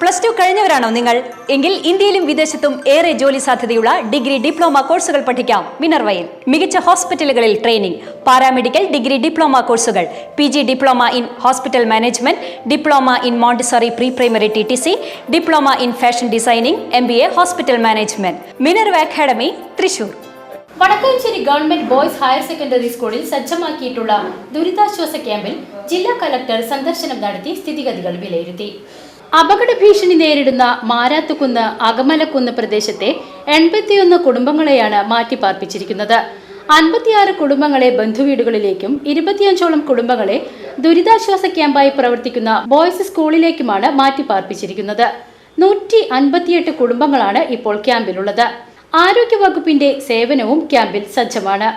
Plus two കഴിഞ്ഞവരാണോ നിങ്ങൾ? എങ്കിൽ ഇന്ത്യയിലും വിദേശത്തും ഏറെ ജോലി സാധ്യതയുള്ള ഡിഗ്രി ഡിപ്ലോമ കോഴ്സുകൾ പഠിക്കാം. മിനർവയിൽ മികച്ച ഹോസ്പിറ്റലുകളിൽ ട്രെയിനിംഗ് പാരാമെഡിക്കൽ ഡിഗ്രി ഡിപ്ലോമ കോഴ്സുകൾ P G diploma in hospital management diploma in Montessori pre primary T T C diploma in fashion designing M B A hospital management. Minerva academy Thrissur. Vadakkanchery government boys higher secondary സ്കൂളിൽ സജ്ജമാക്കിയിട്ടുള്ള ദുരിതാശ്വാസ ക്യാമ്പിൽ ജില്ലാ collector സന്ദർശനം നടത്തി സ്ഥിതിഗതികൾ വിലയിരുത്തി. അപകട ഭീഷണി നേരിടുന്ന മാരാത്തുകുന്ന് അകമലക്കുന്ന് പ്രദേശത്തെ എൺപത്തിയൊന്ന് കുടുംബങ്ങളെയാണ് മാറ്റിപ്പാർപ്പിച്ചിരിക്കുന്നത്. അൻപത്തിയാറ് കുടുംബങ്ങളെ ബന്ധുവീടുകളിലേക്കും ഇരുപത്തിയഞ്ചോളം കുടുംബങ്ങളെ ദുരിതാശ്വാസ ക്യാമ്പായി പ്രവർത്തിക്കുന്ന ബോയ്സ് സ്കൂളിലേക്കുമാണ് മാറ്റിപ്പാർപ്പിച്ചിരിക്കുന്നത്. നൂറ്റി അൻപത്തിയെട്ട് കുടുംബങ്ങളാണ് ഇപ്പോൾ ക്യാമ്പിലുള്ളത്. ആരോഗ്യവകുപ്പിന്റെ സേവനവും ക്യാമ്പിൽ സജ്ജമാണ്.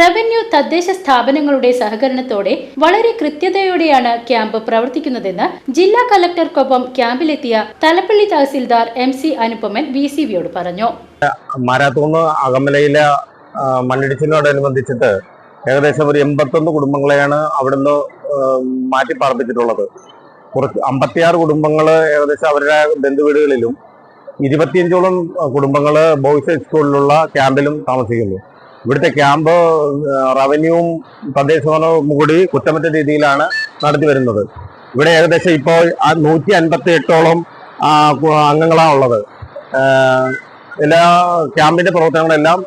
റവന്യൂ തദ്ദേശ സ്ഥാപനങ്ങളുടെ സഹകരണത്തോടെ വളരെ കൃത്യതയോടെയാണ് ക്യാമ്പ് പ്രവർത്തിക്കുന്നതെന്ന് ജില്ലാ കലക്ടർക്കൊപ്പം ക്യാമ്പിലെത്തിയ Thalappilly tahsildar M C Anupaman V C വിയോട് പറഞ്ഞു. മാരാത്തൂന്ന് അകമലയിലെ മണ്ണിടിച്ചിനോടനുബന്ധിച്ചിട്ട് ഏകദേശം ഒരു എൺപത്തൊന്ന് കുടുംബങ്ങളെയാണ് അവിടുന്ന് മാറ്റി പാർപ്പിച്ചിട്ടുള്ളത്. കുറച്ച് അമ്പത്തിയാറ് കുടുംബങ്ങൾ ഏകദേശം അവരുടെ ബന്ധുവീടുകളിലും ഇരുപത്തിയഞ്ചോളം കുടുംബങ്ങൾ ബോയ്സ് ഹൈസ്കൂളിലുള്ള ക്യാമ്പിലും താമസിക്കുന്നു. ഇവിടുത്തെ ക്യാമ്പ് റവന്യൂവും തദ്ദേശഭരണവും കൂടി കുറ്റമറ്റ രീതിയിലാണ് നടത്തി വരുന്നത്. ഇവിടെ ഏകദേശം ഇപ്പോൾ നൂറ്റി അൻപത്തി എട്ടോളം അംഗങ്ങളാണ് ഉള്ളത്. എല്ലാ ക്യാമ്പിന്റെ പ്രവർത്തനങ്ങളെല്ലാം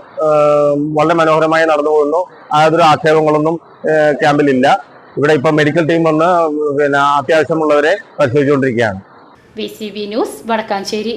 വളരെ മനോഹരമായി നടന്നു പോകുന്നു. യാതൊരു ആക്ഷേപങ്ങളൊന്നും ക്യാമ്പിലില്ല ഇവിടെ ഇപ്പം മെഡിക്കൽ ടീം വന്ന് പിന്നെ അത്യാവശ്യമുള്ളവരെ പരിശോധിച്ചുകൊണ്ടിരിക്കുകയാണ്. ന്യൂസ് വടക്കാഞ്ചേരി.